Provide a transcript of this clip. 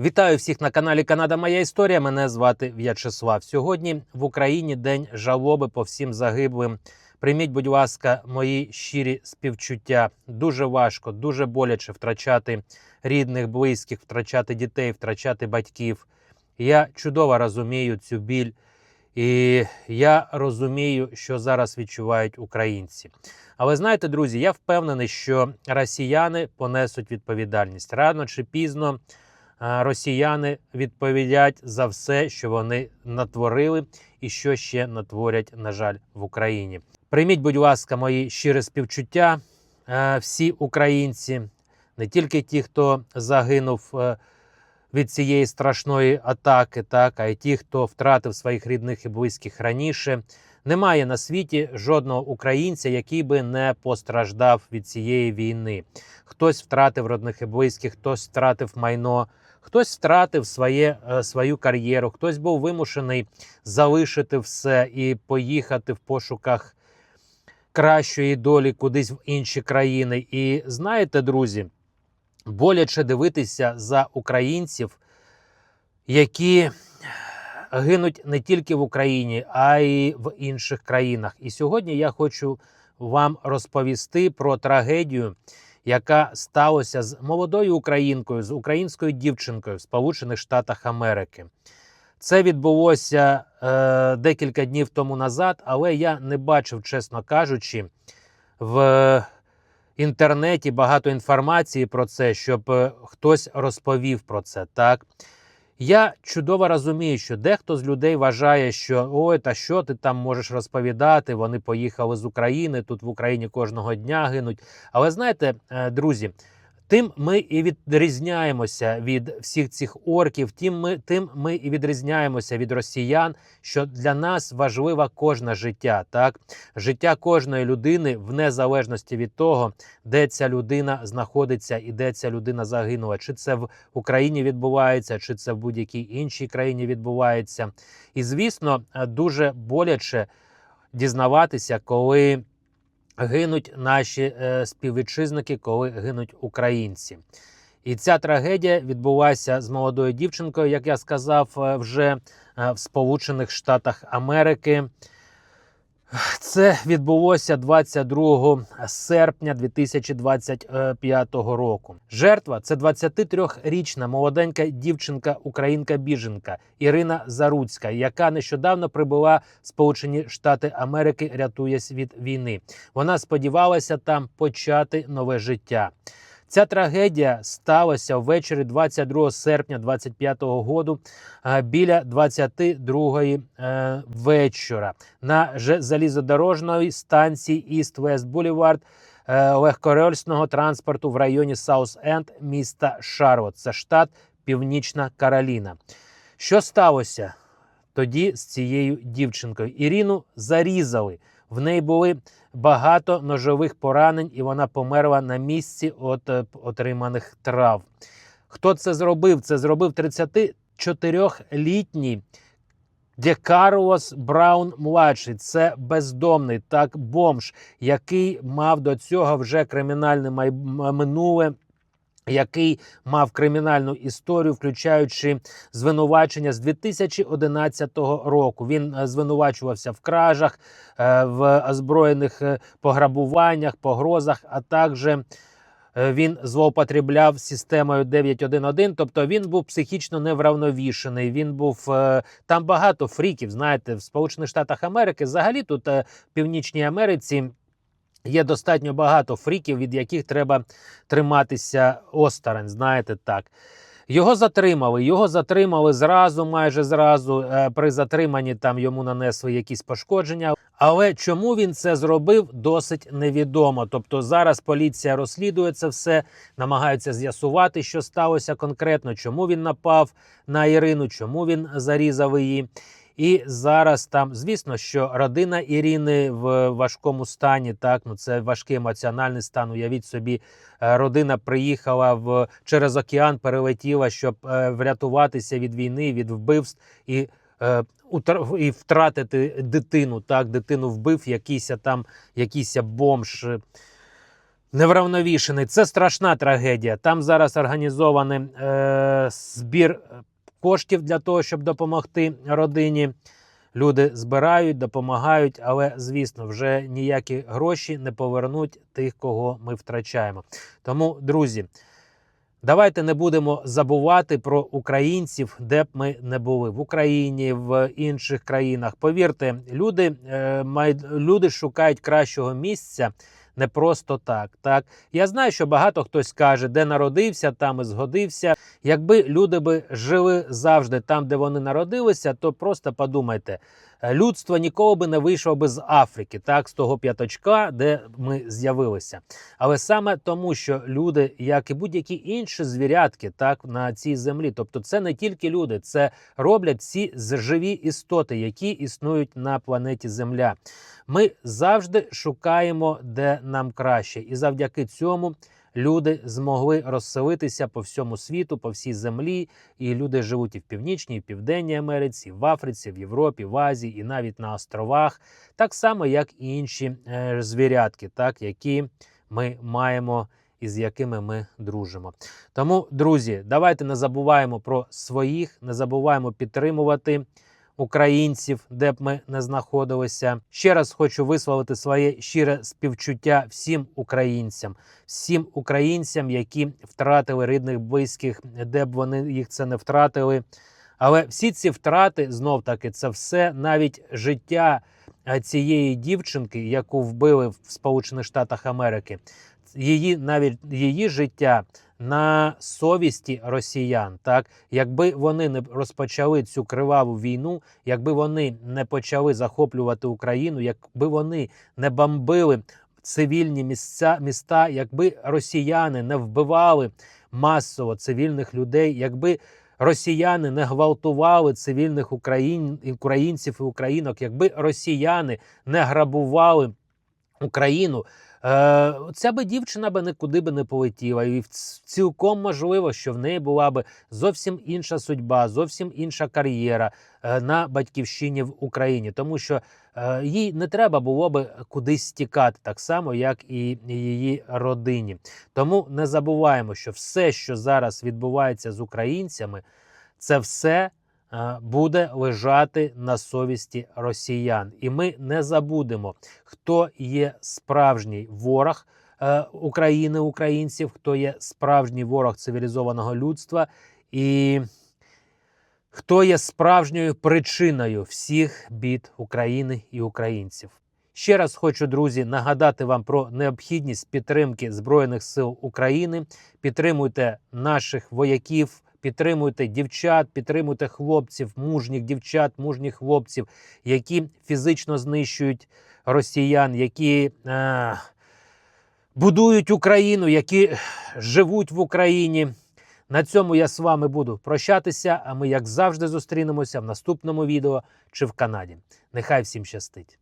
Вітаю всіх на каналі Канада Моя Історія. Мене звати В'ячеслав. Сьогодні в Україні день жалоби по всім загиблим. Прийміть, будь ласка, мої щирі співчуття. Дуже важко, дуже боляче втрачати рідних, близьких, втрачати дітей, втрачати батьків. Я чудово розумію цю біль, і я розумію, що зараз відчувають українці. Але знаєте, друзі, я впевнений, що росіяни понесуть відповідальність рано чи пізно. Росіяни відповідять за все, що вони натворили, і що ще натворять, на жаль, в Україні. Прийміть, будь ласка, мої щире співчуття, е, всі українці, не тільки ті, хто загинув е, від цієї страшної атаки, так а й ті, хто втратив своїх рідних і близьких раніше. Немає на світі жодного українця, який би не постраждав від цієї війни. Хтось втратив родних і близьких, хтось втратив майно, хтось втратив своє, е, свою кар'єру, хтось був вимушений залишити все і поїхати в пошуках кращої долі кудись в інші країни. І знаєте, друзі, боляче дивитися за українців, які гинуть не тільки в Україні, а й в інших країнах. І сьогодні я хочу вам розповісти про трагедію, яка сталася з молодою українкою, з українською дівчинкою в Сполучених Штатах Америки. Це відбулося е, декілька днів тому назад, але я не бачив, чесно кажучи, в інтернеті багато інформації про це, щоб е, хтось розповів про це. Так я чудово розумію, що дехто з людей вважає, що ой, та що ти там можеш розповідати? Вони поїхали з України, тут в Україні кожного дня гинуть. Але знаєте, е, друзі. Тим ми і відрізняємося від всіх цих орків, тим ми, тим ми і відрізняємося від росіян, що для нас важливе кожне життя, так життя кожної людини в незалежності від того, де ця людина знаходиться і де ця людина загинула, чи це в Україні відбувається, чи це в будь-якій іншій країні відбувається. І звісно, дуже боляче дізнаватися, коли гинуть наші е, співвітчизники, коли гинуть українці. І ця трагедія відбулася з молодою дівчинкою, як я сказав, е, вже е, в Сполучених Штатах Америки. Це відбулося 22 серпня 2025 року. Жертва це 23-річна молоденька дівчинка, українка-біженка Ірина Заруцька, яка нещодавно прибула в Сполучені Штати Америки, рятуясь від війни. Вона сподівалася там почати нове життя. Ця трагедія сталася ввечері 22 серпня 25-го году е, біля 22-ї е, вечора на залізодорожній станції East West Boulevard е, легкорельсного транспорту в районі Саус-Енд міста Шарлот. Це штат Північна Кароліна. Що сталося тоді з цією дівчинкою? Ірину зарізали. В неї були багато ножових поранень, і вона померла на місці від е, отриманих трав. Хто це зробив? Це зробив 34-літній Де Карлос Браун младший. Це бездомний так бомж, який мав до цього вже кримінальне минуле. Який мав кримінальну історію, включаючи звинувачення з 2011 року. Він е, звинувачувався в кражах, е, в озброєних е, пограбуваннях, погрозах, а також він злоупотребляв системою 911, тобто він був психічно невравновішений. Він був там багато фріків. Знаєте, в Сполучених Штатах Америки, взагалі тут в Північній Америці. Є достатньо багато фріків, від яких треба триматися осторонь, знаєте так. Його затримали. Його затримали зразу, майже зразу. Е, При затриманні там йому нанесли якісь пошкодження. Але чому він це зробив, досить невідомо. Тобто зараз поліція розслідує це все, намагаються з'ясувати, що сталося конкретно, чому він напав на Ірину, чому він зарізав її. І зараз там, звісно, що родина Ірини в важкому стані, так ну це важкий емоціональний стан. Уявіть собі, е, родина приїхала в через океан, перелетіла, щоб е, врятуватися від війни, від вбивств і. е, І втратити дитину, так, дитину вбив якийсь там, якийсь бомж. невравновішений. Це страшна трагедія. Там зараз організований е, збір коштів для того, щоб допомогти родині. Люди збирають, допомагають, але звісно, вже ніякі гроші не повернуть тих, кого ми втрачаємо. Тому, друзі, давайте не будемо забувати про українців, де б ми не були в Україні, в інших країнах. Повірте, люди, е, люди шукають кращого місця. Не просто так. Так я знаю, що багато хтось каже, де народився, там і згодився. Якби люди би жили завжди там, де вони народилися, то просто подумайте, е, людство ніколи би не вийшло би з Африки, так, з того п'яточка, де ми з'явилися. Але саме тому, що люди, як і будь-які інші звірятки, так на цій землі, тобто це не тільки люди, це роблять всі живі істоти, які існують на планеті Земля. Ми завжди шукаємо, де нам краще, і завдяки цьому люди змогли розселитися по всьому світу, по всій землі. І люди живуть і в північній, і в південній Америці, і в Африці, в Європі, в Азії, і навіть на островах, так само, як і інші е, звірятки, так які ми маємо і з якими ми дружимо. Тому, друзі, давайте не забуваємо про своїх, не забуваємо підтримувати українців, де б ми не знаходилися. Ще раз хочу висловити своє щире співчуття всім українцям, всім українцям, які втратили рідних близьких, де б вони їх це не втратили. Але всі ці втрати знов таки це все навіть життя е, цієї дівчинки, яку вбили в Сполучених Штатах Америки. Її навіть її життя на совісті росіян. Так, якби вони не розпочали цю криваву війну, якби вони не почали захоплювати Україну, якби вони не бомбили цивільні місця міста, якби росіяни не вбивали масово цивільних людей, якби росіяни не гвалтували цивільних україн, українців і українок, якби росіяни не грабували Україну. Е, ця би дівчина би нікуди би не полетіла, і цілком можливо, що в неї була би зовсім інша судьба, зовсім інша кар'єра е, на батьківщині в Україні, тому що е, їй не треба було би кудись стікати, так само як і її родині. Тому не забуваємо, що все, що зараз відбувається з українцями, це все буде лежати на совісті росіян. І ми не забудемо, хто є справжній ворог е, України, українців, хто є справжній ворог цивілізованого людства, і хто є справжньою причиною всіх бід України і українців. Ще раз хочу, друзі, нагадати вам про необхідність підтримки Збройних сил України. Підтримуйте наших вояків, підтримуйте дівчат, підтримуйте хлопців, мужніх дівчат, мужніх хлопців, які фізично знищують росіян, які е, будують Україну, які живуть в Україні. На цьому я з вами буду прощатися. А ми, як завжди, зустрінемося в наступному відео чи в Канаді. Нехай всім щастить!